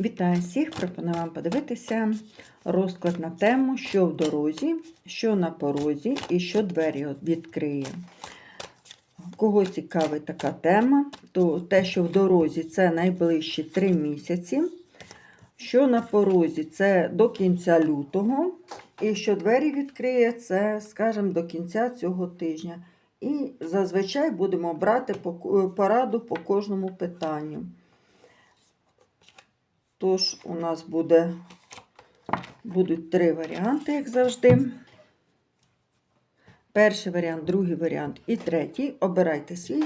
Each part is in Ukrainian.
Вітаю всіх! Пропоную вам подивитися розклад на тему, що в дорозі, що на порозі і що двері відкриє. Кого цікавить така тема, то те, що в дорозі, це найближчі 3 місяці. Що на порозі, це до кінця лютого. І що двері відкриє, це, скажімо, до кінця цього тижня. І зазвичай будемо брати пораду по кожному питанню. Тож, у нас буде, будуть три варіанти, як завжди. Перший варіант, другий варіант і третій. Обирайте свій.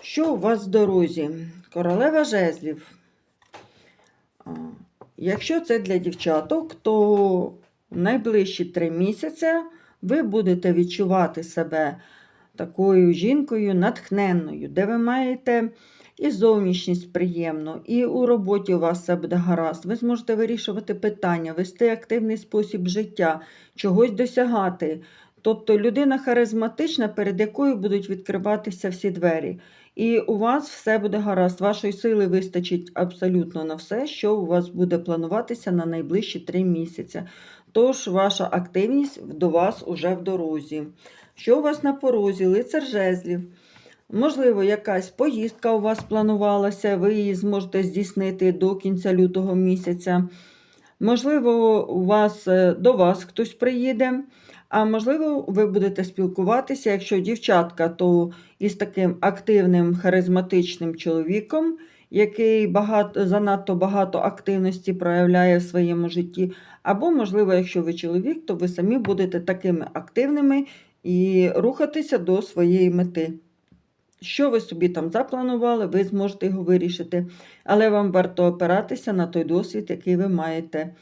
Що у вас в дорозі? Королева жезлів. Якщо це для дівчаток, то найближчі три місяці ви будете відчувати себе такою жінкою натхненною, де ви маєте і зовнішність приємну, і у роботі у вас все буде гаразд. Ви зможете вирішувати питання, вести активний спосіб життя, чогось досягати. Тобто людина харизматична, перед якою будуть відкриватися всі двері. І у вас все буде гаразд. Вашої сили вистачить абсолютно на все, що у вас буде плануватися на найближчі три місяці. Тож ваша активність до вас уже в дорозі. Що у вас на порозі? Лицар жезлів. Можливо, якась поїздка у вас планувалася, ви її зможете здійснити до кінця лютого місяця. Можливо, у вас, е, до вас хтось приїде, а можливо, ви будете спілкуватися, якщо дівчатка, то із таким активним, харизматичним чоловіком, який багато, занадто багато активності проявляє в своєму житті. Або, можливо, якщо ви чоловік, то ви самі будете такими активними і рухатися до своєї мети. Що ви собі там запланували, ви зможете його вирішити, але вам варто опиратися на той досвід, який ви маєте.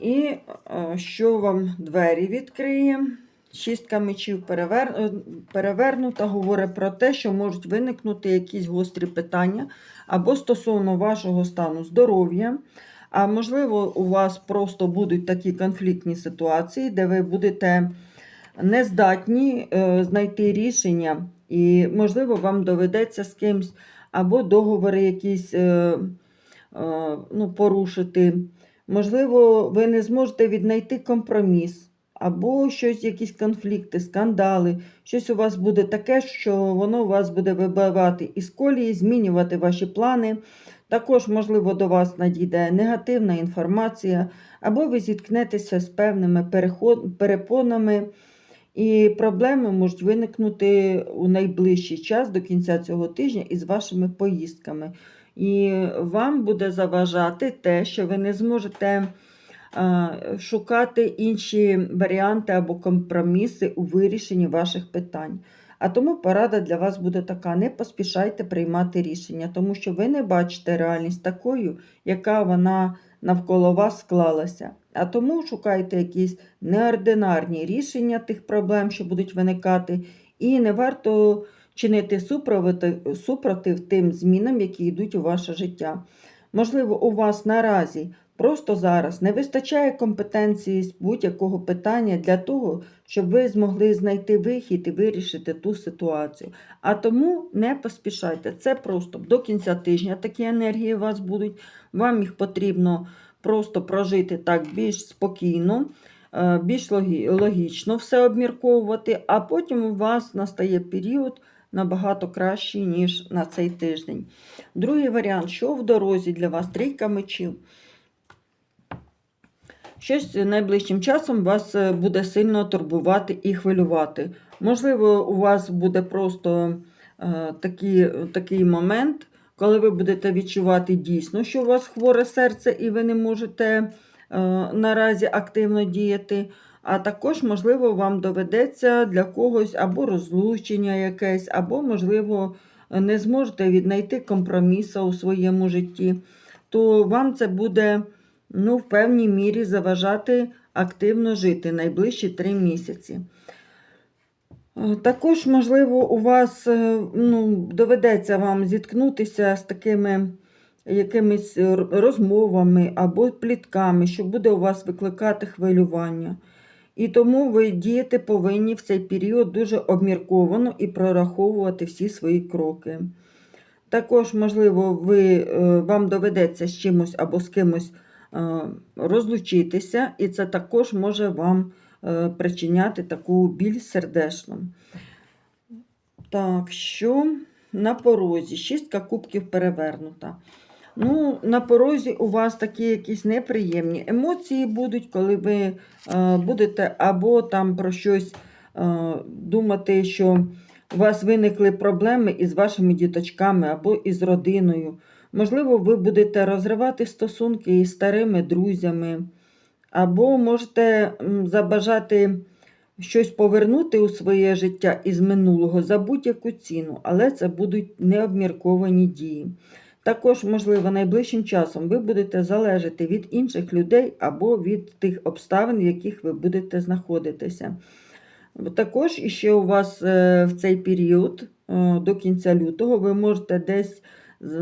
І е, що вам двері відкриє? Шістка мечів перевер... е, перевернута говорить про те, що можуть виникнути якісь гострі питання або стосовно вашого стану здоров'я. А можливо, у вас просто будуть такі конфліктні ситуації, де ви будете нездатні е, знайти рішення, і, можливо, вам доведеться з кимсь або договори якісь е, е, ну, порушити. Можливо, ви не зможете віднайти компроміс, або щось, якісь конфлікти, скандали. Щось у вас буде таке, що воно вас буде вибивати із колії, змінювати ваші плани. Також, можливо, до вас надійде негативна інформація, або ви зіткнетеся з певними перепонами, і проблеми можуть виникнути у найближчий час до кінця цього тижня із вашими поїздками. І вам буде заважати те, що ви не зможете шукати інші варіанти або компроміси у вирішенні ваших питань. А тому порада для вас буде така: не поспішайте приймати рішення, тому що ви не бачите реальність такою, яка вона навколо вас склалася. А тому шукайте якісь неординарні рішення тих проблем, що будуть виникати, і не варто чинити супротив, тим змінам, які йдуть у ваше життя. Можливо, у вас наразі просто зараз не вистачає компетенції з будь-якого питання для того, щоб ви змогли знайти вихід і вирішити ту ситуацію. А тому не поспішайте. Це просто до кінця тижня такі енергії у вас будуть. Вам їх потрібно просто прожити так більш спокійно. е, Більш логічно все обмірковувати, а потім у вас настає період набагато кращий, ніж на цей тиждень. Другий варіант, що в дорозі для вас трійка мечів. Щось найближчим часом вас е, буде сильно турбувати і хвилювати. Можливо, у вас буде просто е, такий, такий момент, коли ви будете відчувати дійсно, що у вас хворе серце, і ви не можете е, наразі активно діяти. А також, можливо, вам доведеться для когось або розлучення якесь, або, можливо, не зможете віднайти компроміса у своєму житті, то вам це буде ну, в певній мірі заважати активно жити найближчі три місяці. Е, Також, можливо, у вас е, ну, доведеться вам зіткнутися з такими якимись розмовами або плітками, що буде у вас викликати хвилювання. І тому ви діяти повинні в цей період дуже обмірковано і прораховувати всі свої кроки. Також, можливо, ви, е, вам доведеться з чимось або з кимось розлучитися, і це також може вам причиняти таку біль сердечну. Так, що на порозі? Шістка кубків перевернута. Ну, на порозі у вас такі якісь неприємні емоції будуть, коли ви е, будете або там про щось е, думати, що у вас виникли проблеми із вашими діточками або із родиною. Можливо, ви будете розривати стосунки із старими друзями, або можете забажати щось повернути у своє життя із минулого за будь-яку ціну, але це будуть необмірковані дії. Також, можливо, найближчим часом ви будете залежати від інших людей або від тих обставин, в яких ви будете знаходитися. Також іще у вас е, в цей період е, до кінця лютого ви можете десь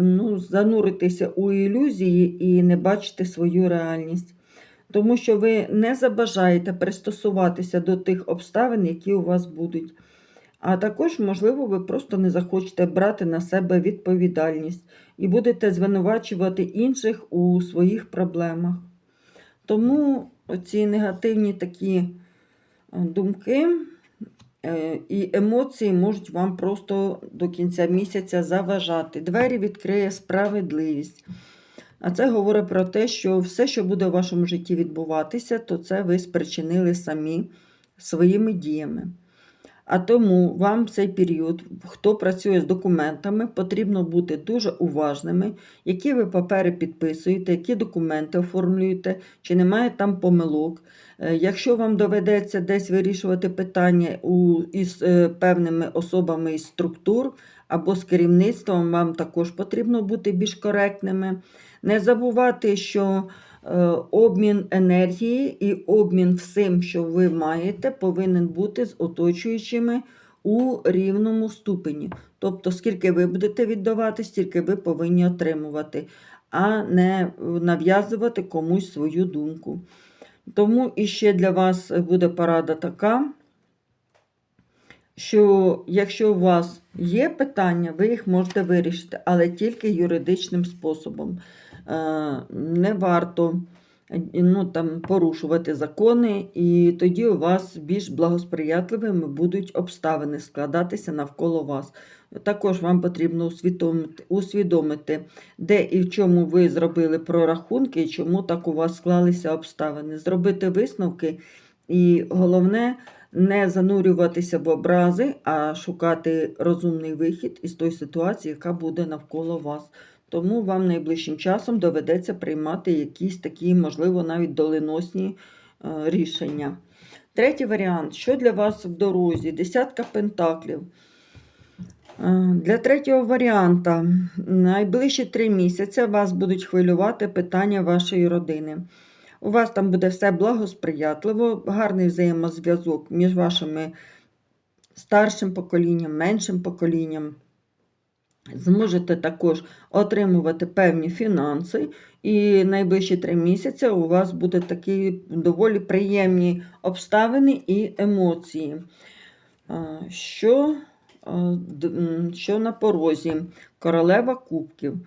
ну, зануритися у ілюзії і не бачити свою реальність. Тому що ви не забажаєте пристосуватися до тих обставин, які у вас будуть. А також, можливо, ви просто не захочете брати на себе відповідальність і будете звинувачувати інших у своїх проблемах. Тому ці негативні такі е, думки е, і емоції можуть вам просто до кінця місяця заважати. Двері відкриє справедливість. А це говорить про те, що все, що буде в вашому житті відбуватися, то це ви спричинили самі своїми діями. А тому вам в цей період, хто працює з документами, потрібно бути дуже уважними, які ви папери підписуєте, які документи оформлюєте, чи немає там помилок. Е, Якщо вам доведеться десь вирішувати питання із е, певними особами із структур або з керівництвом, вам також потрібно бути більш коректними. Не забувати, що е, обмін енергії і обмін всім, що ви маєте, повинен бути з оточуючими у рівному ступені. Тобто, скільки ви будете віддавати, стільки ви повинні отримувати, а не нав'язувати комусь свою думку. Тому іще для вас буде порада така, що якщо у вас є питання, ви їх можете вирішити, але тільки юридичним способом. Е, Не варто ну, там, порушувати закони, і тоді у вас більш благосприятливими будуть обставини складатися навколо вас. Також вам потрібно усвідомити, де і в чому ви зробили прорахунки, і чому так у вас склалися обставини. Зробити висновки, і головне не занурюватися в образи, а шукати розумний вихід із тої ситуації, яка буде навколо вас. Тому вам найближчим часом доведеться приймати якісь такі, можливо, навіть доленосні е, рішення. Третій варіант, що для вас в дорозі? Десятка пентаклів. Е, Для третього варіанта найближчі три місяці вас будуть хвилювати питання вашої родини. У вас там буде все благосприятливо, гарний взаємозв'язок між вашими старшим поколінням, меншим поколінням. Зможете також отримувати певні фінанси, і найближчі три місяці у вас будуть такі доволі приємні обставини і емоції. Що, що на порозі? Королева кубків.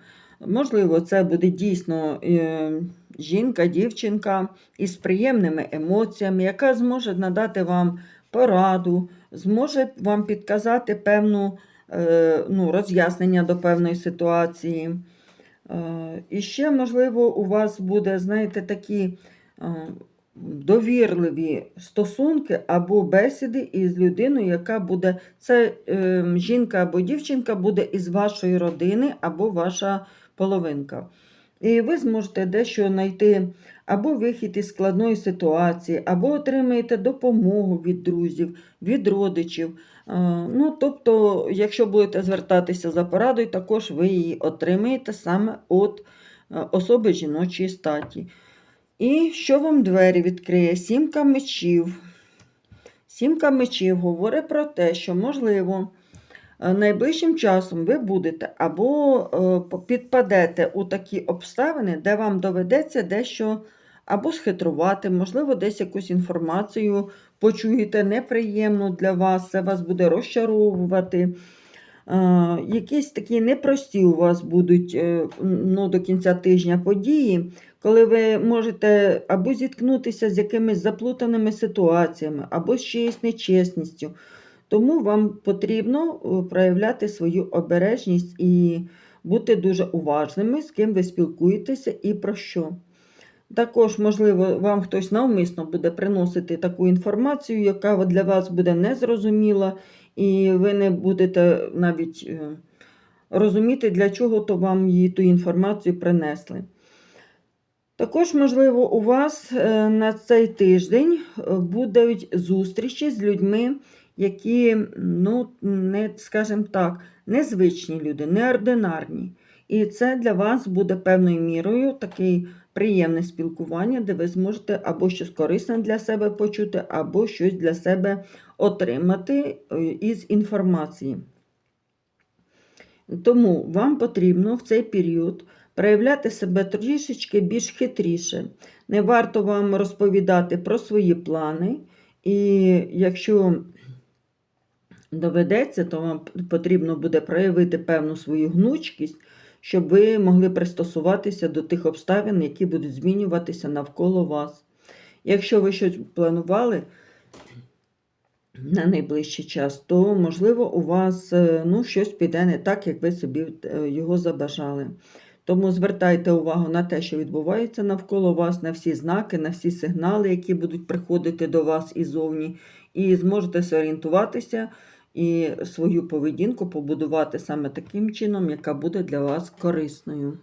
Можливо, це буде дійсно е, жінка, дівчинка із приємними емоціями, яка зможе надати вам пораду, зможе вам підказати певну е, ну, роз'яснення до певної ситуації. Е, І ще, можливо, у вас буде, знаєте, такі е, довірливі стосунки або бесіди із людиною, яка буде, це жінка або дівчинка буде із вашої родини, або ваша половинка. І ви зможете дещо знайти або вихід із складної ситуації, або отримаєте допомогу від друзів, від родичів. Е, Ну, тобто, якщо будете звертатися за порадою, також ви її отримаєте саме від е, особи жіночої статі. І що вам двері відкриє? Сімка мечів. Сімка мечів говорить про те, що, можливо, найближчим часом ви будете або е, підпадете у такі обставини, де вам доведеться дещо або схитрувати, можливо, десь якусь інформацію почуєте неприємну для вас, це вас буде розчаровувати. якісь такі непрості у вас будуть е, ну, до кінця тижня події, коли ви можете або зіткнутися з якимись заплутаними ситуаціями, або з чиєюсь нечесністю. Тому вам потрібно е, проявляти свою обережність і бути дуже уважними, з ким ви спілкуєтеся і про що. Також, можливо, вам хтось навмисно буде приносити таку інформацію, яка для вас буде незрозуміла, і ви не будете навіть е, розуміти, для чого то вам її ту інформацію принесли. Також, можливо, у вас е, на цей тиждень будуть зустрічі з людьми, які, ну, не, скажімо так, незвичні люди, неординарні. І це для вас буде певною мірою такий приємне спілкування, де ви зможете або щось корисне для себе почути, або щось для себе отримати е, із інформації. Тому вам потрібно в цей період проявляти себе трішечки більш хитріше. Не варто вам розповідати про свої плани, і якщо доведеться, то вам потрібно буде проявити певну свою гнучкість, щоб ви могли пристосуватися до тих обставин, які будуть змінюватися навколо вас. Якщо ви щось планували на найближчий час, то, можливо, у вас е, ну, щось піде не так, як ви собі е, його забажали. Тому звертайте увагу на те, що відбувається навколо вас, на всі знаки, на всі сигнали, які будуть приходити до вас іззовні, і зможете зорієнтуватися і свою поведінку побудувати саме таким чином, яка буде для вас корисною.